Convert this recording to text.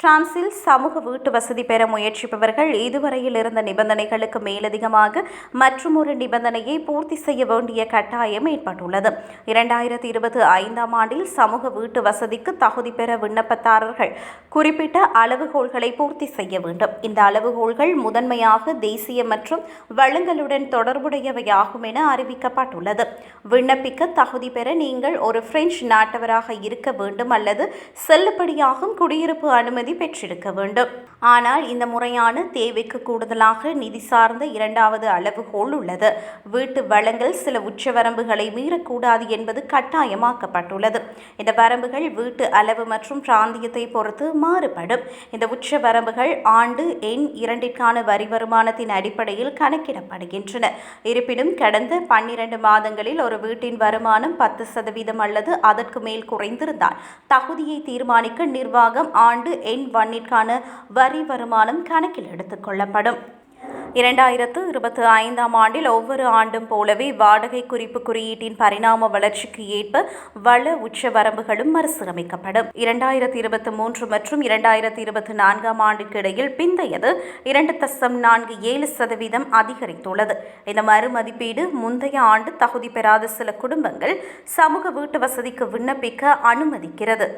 பிரான்சில் சமூக வீட்டு வசதி பெற முயற்சிப்பவர்கள் இதுவரையில் இருந்த நிபந்தனைகளுக்கு மேலதிகமாக மற்றுமொரு நிபந்தனையை பூர்த்தி செய்ய வேண்டிய கட்டாயம் ஏற்பட்டுள்ளது. இரண்டாயிரத்தி இருபத்தி ஐந்தாம் ஆண்டில் சமூக வீட்டு வசதிக்கு தகுதி பெற விண்ணப்பதாரர்கள் குறிப்பிட்ட அளவுகோல்களை பூர்த்தி செய்ய வேண்டும். இந்த அளவுகோல்கள் முதன்மையாக தேசிய மற்றும் வளங்களுடன் தொடர்புடையவையாகும் என அறிவிக்கப்பட்டுள்ளது. விண்ணப்பிக்க தகுதி பெற நீங்கள் ஒரு பிரெஞ்சு நாட்டவராக இருக்க வேண்டும் அல்லது செல்லுபடியாகும் குடியிருப்பு அனுமதி பெற்றிருக்க வேண்டும். ஆனால் இந்த முறையான தேவைக்கு கூடுதலாக நிதி சார்ந்த இரண்டாவது அளவுகோல் உள்ளது. வீட்டு வளங்கள் சில உச்சவரம்புகளை மீறக்கூடாது என்பது கட்டாயமாக்கப்பட்டுள்ளது. இந்த வரம்புகள் வீட்டு அளவு மற்றும் பிராந்தியத்தை பொறுத்து மாறுபடும். இந்த உச்ச வரம்புகள் ஆண்டு எண் இரண்டிற்கான வரி வருமானத்தின் அடிப்படையில் கணக்கிடப்படுகின்றன. இருப்பினும் கடந்த பன்னிரண்டு மாதங்களில் ஒரு வீட்டின் வருமானம் பத்து சதவீதம் அல்லது அதற்கு மேல் குறைந்திருந்தால் தகுதியை தீர்மானிக்க நிர்வாகம் ஆண்டு எண் ஒன்னிற்கான வரி வருமானம் கணக்கில் எடுத்துக்கொள்ளப்படும் இரண்டாயிரத்து இருபத்தி ஐந்தாம் ஆண்டில் ஒவ்வொரு ஆண்டும் போலவே வாடகை குறிப்பு குறியீட்டின் பரிணாம வளர்ச்சிக்கு ஏற்ப வள உச்ச வரம்புகளும் மறுசீரமைக்கப்படும். இரண்டாயிரத்தி இருபத்தி மூன்று மற்றும் இரண்டாயிரத்தி இருபத்தி நான்காம் ஆண்டுக்கு இடையில் பிந்தையது இரண்டு தசம் நான்கு ஏழு சதவீதம் அதிகரித்துள்ளது. இந்த மறுமதிப்பீடு முந்தைய ஆண்டு தகுதி பெறாத சில குடும்பங்கள் சமூக வீட்டு வசதிக்கு விண்ணப்பிக்க அனுமதிக்கிறது.